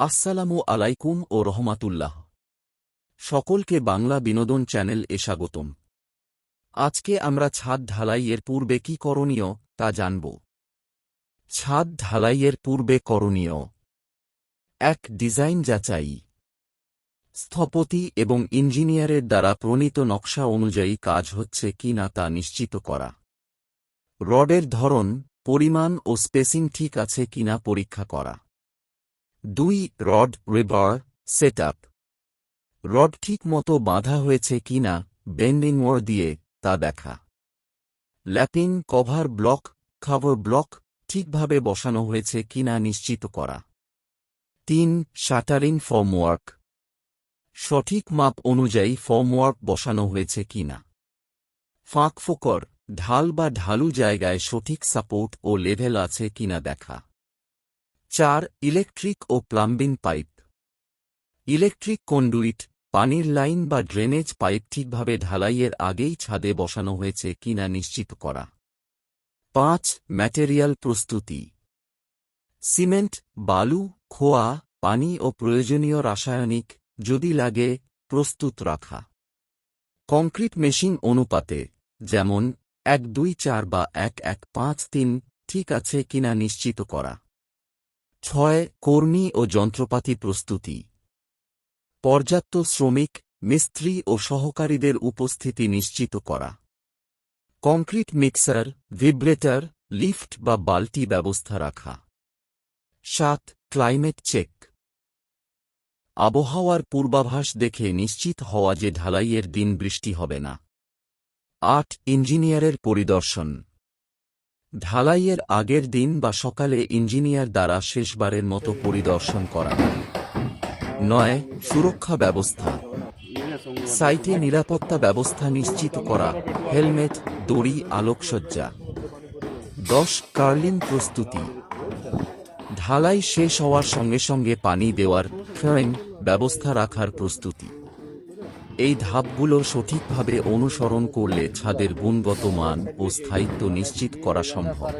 আসসালামু আলাইকুম ও রহমাতুল্লাহ। সকলকে বাংলা বিনোদন চ্যানেল এ স্বাগতম। আজকে আমরা ছাদ ঢালাইয়ের পূর্বে কি করণীয় তা জানব। ছাদ ঢালাইয়ের পূর্বে করণীয়। এক, ডিজাইন যাচাই। স্থপতি এবং ইঞ্জিনিয়ারের দ্বারা প্রণীত নকশা অনুযায়ী কাজ হচ্ছে কি না তা নিশ্চিত করা। রডের ধরন, পরিমাণ ও স্পেসিং ঠিক আছে কিনা পরীক্ষা করা। দুই রড রিবার সেটআপ। রড ঠিক মতো বাঁধা হয়েছে কিনা বেন্ডিং ওয়ার দিয়ে তা দেখা। ল্যাপিং কভার ব্লক খাবার ব্লক ঠিকভাবে বসানো হয়েছে কিনা নিশ্চিত করা। তিন, শাটারিং ফর্মওয়ার্ক। সঠিক মাপ অনুযায়ী ফর্মওয়ার্ক বসানো হয়েছে কিনা। ফাঁক ফোকর, ঢাল বা ঢালু জায়গায় সঠিক সাপোর্ট ও লেভেল আছে কিনা দেখা। চার, ইলেকট্রিক ও প্লাম্বিং পাইপ। ইলেকট্রিক কন্ডুইট, পানির লাইন বা ড্রেনেজ পাইপ ঠিকভাবে ঢালাইয়ের আগেই ছাদে বসানো হয়েছে কিনা নিশ্চিত করা। পাঁচ, ম্যাটেরিয়াল প্রস্তুতি। সিমেন্ট, বালু, খোয়া, পানি ও প্রয়োজনীয় রাসায়নিক যদি লাগে, প্রস্তুত রাখা। কংক্রিট মেশিন অনুপাতে, যেমন, এক দুই চার বা এক এক পাঁচ তিন, ঠিক আছে কিনা নিশ্চিত করা। ছয়, কর্মী ও যন্ত্রপাতি প্রস্তুতি। পর্যাপ্ত শ্রমিক, মিস্ত্রি ও সহকারীদের উপস্থিতি নিশ্চিত করা। কংক্রিট মিক্সার, ভিব্রেটর, লিফট বা বালতি ব্যবস্থা রাখা। সাত, ক্লাইমেট চেক। আবহাওয়ার পূর্বাভাস দেখে নিশ্চিত হওয়া যে ঢালাইয়ের দিন বৃষ্টি হবে না। আট, ইঞ্জিনিয়ারের পরিদর্শন। ঢালাইয়ের আগের দিন বা সকালে ইঞ্জিনিয়ার দ্বারা শেষবারের মতো পরিদর্শন করা নয়, সুরক্ষা ব্যবস্থা। সাইটে নিরাপত্তা ব্যবস্থা নিশ্চিত করা, হেলমেট, দড়ি, আলোকসজ্জা। দশ কার্লিন প্রস্তুতি। ঢালাই শেষ হওয়ার সঙ্গে সঙ্গে পানি দেওয়ার ফ্রেম ব্যবস্থা রাখার প্রস্তুতি। এই ধাপগুলো সঠিকভাবে অনুসরণ করলে ছাদের গুণগত মান ও স্থায়িত্ব নিশ্চিত করা সম্ভব।